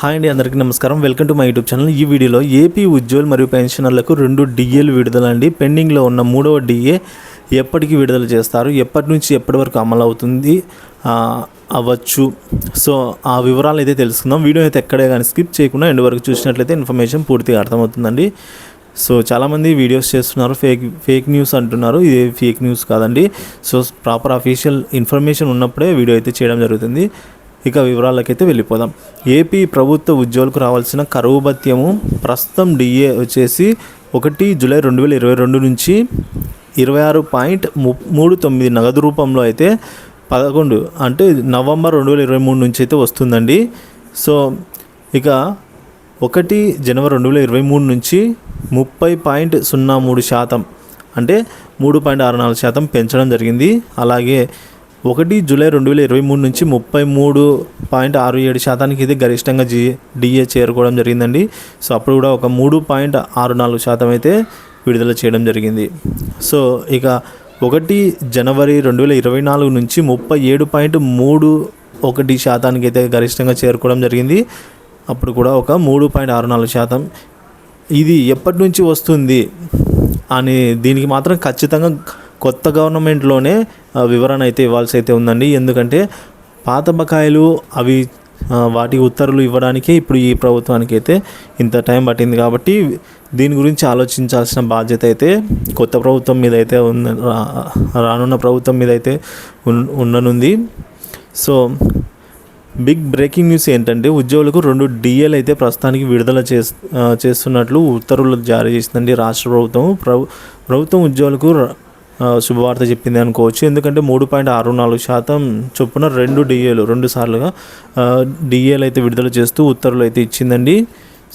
Hi అండి అందరికీ నమస్కారం. Welcome to my YouTube channel. ఈ వీడియోలో ఏపీ ఉజ్వల్ మరియు పెన్షనర్లకు రెండు డిఏలు విడుదల అండి పెండింగ్లో ఉన్న మూడవ డిఏ ఎప్పటికి విడుదల చేస్తారు? ఎప్పటి నుంచి ఎప్పటి వరకు అమలు అవుతుంది అవ్వచ్చు. సో ఆ వివరాలు అయితే తెలుసుకుందాం. వీడియో అయితే ఎక్కడే కానీ స్కిప్ చేయకుండా ఎండ్ వరకు చూసినట్లయితే ఇన్ఫర్మేషన్ పూర్తిగా అర్థమవుతుందండి. సో చాలామంది వీడియోస్ చేస్తున్నారు. ఫేక్ ఫేక్ న్యూస్ అంటున్నారు. ఇది ఫేక్ న్యూస్ కాదండి. సో ప్రాపర్ అఫీషియల్ ఇన్ఫర్మేషన్ ఉన్నప్పుడే వీడియో అయితే చేయడం జరుగుతుంది. ఇక వివరాలకైతే వెళ్ళిపోదాం. ఏపీ ప్రభుత్వ ఉద్యోగులకు రావాల్సిన కరువు భత్యము ప్రస్తుతం డిఏ వచ్చేసి ఒకటి జూలై రెండు వేల ఇరవై రెండు నుంచి ఇరవై ఆరు పాయింట్ ము మూడు తొమ్మిది నగదు రూపంలో అయితే పదకొండు అంటే నవంబర్ రెండు వేల ఇరవై మూడు నుంచి అయితే వస్తుందండి. సో ఇక ఒకటి జనవరి రెండు వేల ఇరవై మూడు నుంచి ముప్పై పాయింట్ సున్నా మూడు శాతం అంటే మూడు పాయింట్ ఆరు నాలుగు శాతం పెంచడం జరిగింది. అలాగే ఒకటి జూలై రెండు వేల ఇరవై మూడు నుంచి ముప్పై మూడు పాయింట్ ఆరు ఏడు శాతానికి ఇది గరిష్టంగా జీ డిఏ చేరుకోవడం జరిగిందండి. సో అప్పుడు కూడా ఒక మూడు పాయింట్ ఆరు నాలుగు శాతం అయితే విడుదల చేయడం జరిగింది. సో ఇక ఒకటి జనవరి రెండు వేల ఇరవై నాలుగు నుంచి ముప్పై ఏడు పాయింట్ మూడు ఒకటి శాతానికి అయితే గరిష్టంగా చేరుకోవడం జరిగింది. అప్పుడు కూడా ఒక మూడు పాయింట్ ఆరు నాలుగు శాతం. ఇది ఎప్పటి నుంచి వస్తుంది? అని దీనికి మాత్రం ఖచ్చితంగా కొత్త గవర్నమెంట్లోనే వివరణ అయితే ఇవ్వాల్సి అయితే ఉందండి. ఎందుకంటే పాత బకాయిలు అవి వాటి ఉత్తర్వులు ఇవ్వడానికే ఇప్పుడు ఈ ప్రభుత్వానికి అయితే ఇంత టైం పట్టింది కాబట్టి దీని గురించి ఆలోచించాల్సిన బాధ్యత అయితే కొత్త ప్రభుత్వం మీద అయితే ఉన్న రా- రానున్న ప్రభుత్వం మీద అయితే ఉండనుంది. సో బిగ్ బ్రేకింగ్ న్యూస్ ఏంటంటే ఉద్యోగులకు రెండు డిఎల్ అయితే ప్రస్తుతానికి విడుదల చే చేస్తున్నట్లు ఉత్తర్వులు జారీ చేసిందండి రాష్ట్ర ప్రభుత్వం. ప్రభు ప్రభుత్వం ఉద్యోగులకు శుభవార్త చెప్పింది అనుకోవచ్చు. ఎందుకంటే మూడు పాయింట్ ఆరు నాలుగు శాతం చొప్పున రెండు డిఏలు రెండు సార్లుగా డిఏలు అయితే విడుదల చేస్తూ ఉత్తర్వులు అయితే ఇచ్చిందండి.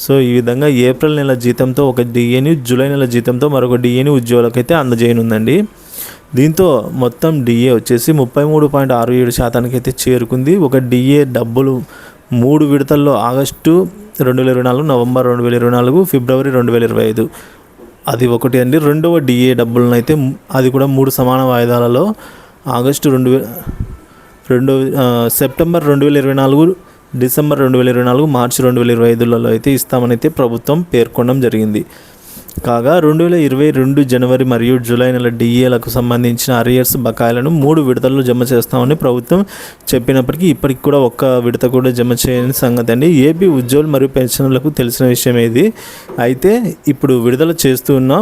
సో ఈ విధంగా ఏప్రిల్ నెల జీతంతో ఒక డిఏని జూలై నెల జీతంతో మరొక డిఏని ఉద్యోగులకైతే అందజేయనుందండి. దీంతో మొత్తం డిఏ వచ్చేసి ముప్పై మూడు పాయింట్ ఆరు ఏడు శాతానికి అయితే చేరుకుంది. ఒక డిఏ డబ్బులు మూడు విడతల్లో ఆగస్టు రెండు వేల ఇరవై నాలుగు నవంబర్ రెండు వేల ఇరవై నాలుగు ఫిబ్రవరి రెండు వేల ఇరవై ఐదు అది ఒకటి అండి. రెండవ డిఏ డబ్బులను అయితే అది కూడా మూడు సమాన వాయిదాలలో ఆగస్టు రెండు వే రెండు సెప్టెంబర్ రెండు వేల ఇరవై నాలుగు డిసెంబర్ రెండు వేల ఇరవై నాలుగు మార్చి రెండు వేల ఇరవై ఐదులలో అయితే ఇస్తామని అయితే ప్రభుత్వం పేర్కొనడం జరిగింది. కాగా రెండు వేల ఇరవై రెండు జనవరి మరియు జూలై నెల డిఏలకు సంబంధించిన అరియర్స్ బకాయిలను మూడు విడతల్లో జమ చేస్తామని ప్రభుత్వం చెప్పినప్పటికీ ఇప్పటికి కూడా ఒక్క విడత కూడా జమ చేయని సంగతి అండి. ఏపీ ఉద్యోగులు మరియు పెన్షనర్లకు తెలిసిన విషయం ఇది అయితే ఇప్పుడు విడుదల చేస్తున్న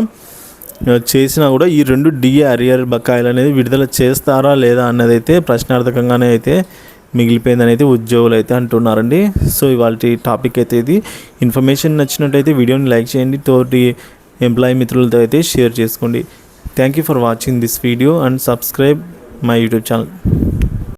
చేసినా కూడా ఈ రెండు డిఏ అరియర్ బకాయిలు అనేది విడుదల చేస్తారా లేదా అన్నది అయితే ప్రశ్నార్థకంగానే అయితే మిగిలిపోయిందని అయితే ఉద్యోగులు అయితే అంటున్నారండి. సో ఇవాళ టాపిక్ అయితే ఇది. ఇన్ఫర్మేషన్ నచ్చినట్టయితే వీడియోని లైక్ చేయండి. తోటి ఎంప్లాయీ మిత్రులతో అయితే షేర్ చేసుకోండి. Thank you for watching this video and subscribe my YouTube channel